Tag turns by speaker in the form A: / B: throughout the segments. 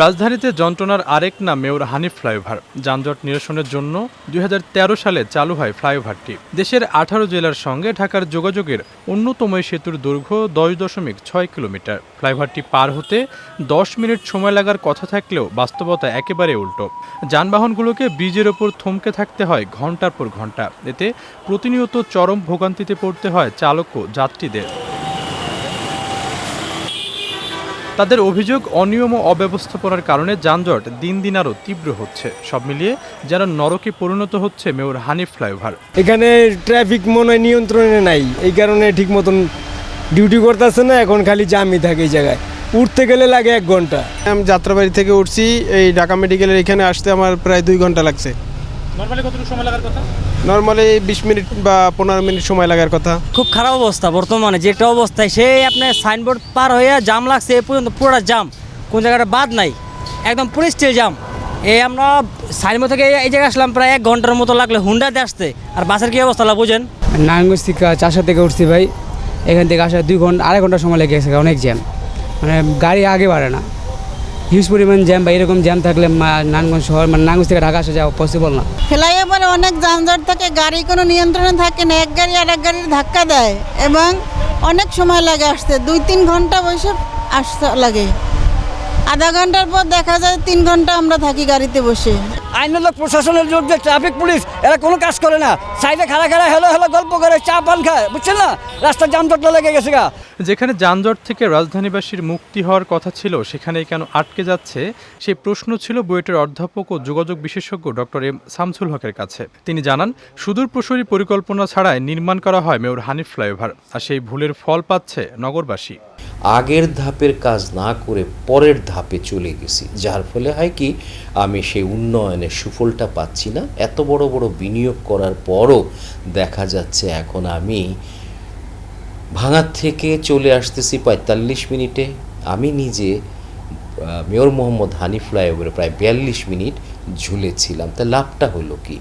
A: রাজধানীতে যন্ত্রণার আরেক নাম মেয়র হানিফ ফ্লাইওভার। যানজট নিরসনের জন্য দুই হাজার তেরো সালে চালু হয় ফ্লাইওভারটি। দেশের আঠারো জেলার সঙ্গে ঢাকার যোগাযোগের অন্যতম সেতুর দৈর্ঘ্য দশ দশমিক ছয় কিলোমিটার। ফ্লাইওভারটি পার হতে দশ মিনিট সময় লাগার কথা থাকলেও বাস্তবতা একেবারে উল্টো। যানবাহনগুলোকে ব্রিজের ওপর থমকে থাকতে হয় ঘণ্টার পর ঘণ্টা এতে প্রতিনিয়ত চরম ভোগান্তিতে পড়তে হয় চালক ও যাত্রীদের। তাদের অভিযোগ অনিয়ম ও অব্যবস্থাপনার কারণে যানজট দিন দিন আরও তীব্র হচ্ছে। সব মিলিয়ে যেন নরকে পরিণত হচ্ছে মেয়র হানিফ ফ্লাইওভার।
B: এখানে ট্রাফিক মনে হয় নিয়ন্ত্রণে নাই। এই কারণে ঠিক মতন ডিউটি করতেছে না এখন খালি জামই থাকে এই জায়গায়। উঠতে গেলে লাগে এক ঘণ্টা।
C: আমি যাত্রাবাড়ি থেকে উঠছি এই ঢাকা মেডিকেলের এখানে আসতে আমার প্রায় দুই ঘণ্টা লাগছে।
A: নর্মালি কতটুকু সময় লাগার কথা?
C: নর্মালি বিশ মিনিট বা পনেরো মিনিট সময় লাগার কথা।
D: খুব খারাপ অবস্থা বর্তমানে যে একটা অবস্থায় সে আপনার সাইনবোর্ড পার হয়ে জাম লাগছে এ পর্যন্ত পুরোটা জাম কোন জায়গাটা বাদ নাই একদম পুরো স্টিল জাম এই আমরা সাইনবোর্ড থেকে এই জায়গায় আসলাম প্রায় এক ঘণ্টার মতো লাগলে হুন্ডাতে আসতে। আর বাসের কি অবস্থা বুঝেন?
E: নারায়ণগঞ্জ থেকে চারশো থেকে উঠছি ভাই এখান থেকে আসা দুই ঘণ্টা আড়াই ঘণ্টা সময় লেগে গেছে অনেক জ্যাম মানে গাড়ি আগে বাড়ে না। হিউজ পরিমাণ জ্যাম বা এরকম জ্যাম থাকলে নানগঞ্জ শহর মানে নানগঞ্জ থেকে ঢাকা আসা যাওয়া পসিবল না।
F: ফ্লাইওভারে অনেক যানজট থাকে, গাড়ি কোনো নিয়ন্ত্রণে থাকে না, এক গাড়ি আর এক গাড়ির ধাক্কা দেয় এবং অনেক সময় লাগে আসতে, দুই তিন ঘণ্টা বসে আসতে লাগে। আধা ঘণ্টার পর দেখা যায় তিন ঘণ্টা আমরা থাকি গাড়িতে বসে।
D: আইনত প্রশাসনের লোক যে ট্রাফিক পুলিশ এরা কোনো কাজ করে না। সাইডে খাড়া খাড়া হেলো হেলো গল্প করে চা পান খায় বুঝছেন না? রাস্তার জামজটটা লেগে গেছে গা।
A: যেখানে যানজট থেকে রাজধানীবাসীর মুক্তি হওয়ার কথা ছিল সেখানেই কেন আটকে যাচ্ছে? সেই প্রশ্ন ছিল বুয়েটের অধ্যাপক ও যোগাযোগ বিশেষজ্ঞ ডক্টর এম শামসুল হকের কাছে। তিনি জানান সুদূর প্রসারী পরিকল্পনা ছাড়াই নির্মাণ করা হয় মেয়র হানিফ ফ্লাইওভার আর সেই ভুলের ফল পাচ্ছে নগরবাসী।
G: আগের ধাপের কাজ না করে পরের ধাপে চলে গেছি। যার ফলে হয় কি, আমি সেই উন্নয়নের সুফলটা পাচ্ছি না। এত বড় বড় বিনিয়োগ করার পরও দেখা যাচ্ছে এখন আমি ভাঙার থেকে চলে আসতেছি পঁয়তাল্লিশ মিনিটে। আমি নিজে মেয়র মোহাম্মদ হানি ফ্লাইওভারে প্রায় বিয়াল্লিশ মিনিট ঝুলেছিলাম। তা লাভটা হলো কি?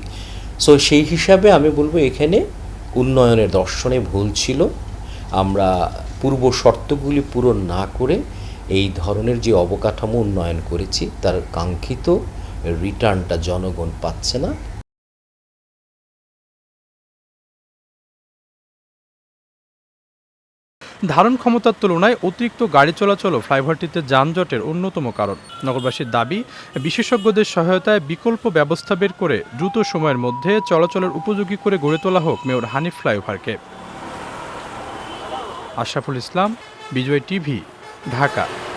G: সো সেই হিসাবে আমি বলব এখানে উন্নয়নের দর্শনে ভুল ছিল। আমরা পূর্ব শর্তগুলি পূরণ না করে এই ধরনের যে অবকাঠামো উন্নয়ন করেছি, তার কাঙ্ক্ষিত রিটার্নটা জনগণ পাচ্ছে না।
A: ধারণ ক্ষমতার তুলনায় অতিরিক্ত গাড়ি চলাচলও ফ্লাইওভারটিতে যানজটের অন্যতম কারণ। নগরবাসীর দাবি, বিশেষজ্ঞদের সহায়তায় বিকল্প ব্যবস্থা বের করে দ্রুত সময়ের মধ্যে চলাচলের উপযোগী করে গড়ে তোলা হোক মেয়র হানিফ ফ্লাইওভারকে। আশরাফুল ইসলাম বিজয় টিভি ঢাকা।